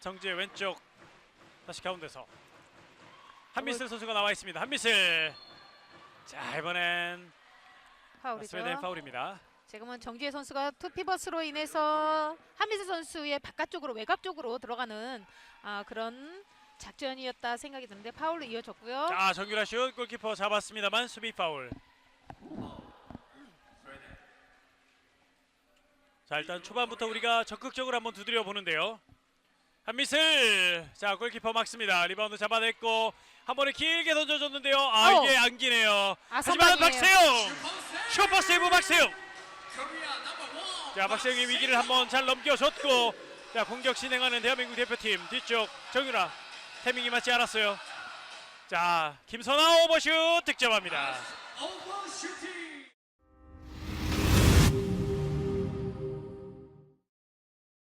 정지의 왼쪽 다시 가운데서 한미슬 선수가 나와 있습니다. 한미슬. 자 이번엔 파울이죠. 스웨덴 파울입니다. 지금은 정지혜 선수가 투피버스로 인해서 한미세 선수의 바깥쪽으로 외곽 쪽으로 들어가는 아, 그런 작전이었다 생각이 드는데 파울로 이어졌고요. 자 정규라 슛 골키퍼 잡았습니다만 수비 파울. 자 일단 초반부터 우리가 적극적으로 한번 두드려 보는데요. 한미슬 자 골키퍼 막습니다. 리바운드 잡아냈고 한 번에 길게 던져줬는데요. 아 아우. 이게 안기네요. 아, 하지만. 박세용 슈퍼 세이브 박세용. 자 박세용이 위기를 한번 잘 넘겨줬고 자 공격 진행하는 대한민국 대표팀 뒤쪽 정유라 태밍이 맞지 않았어요. 자 김선아 오버슛 득점합니다.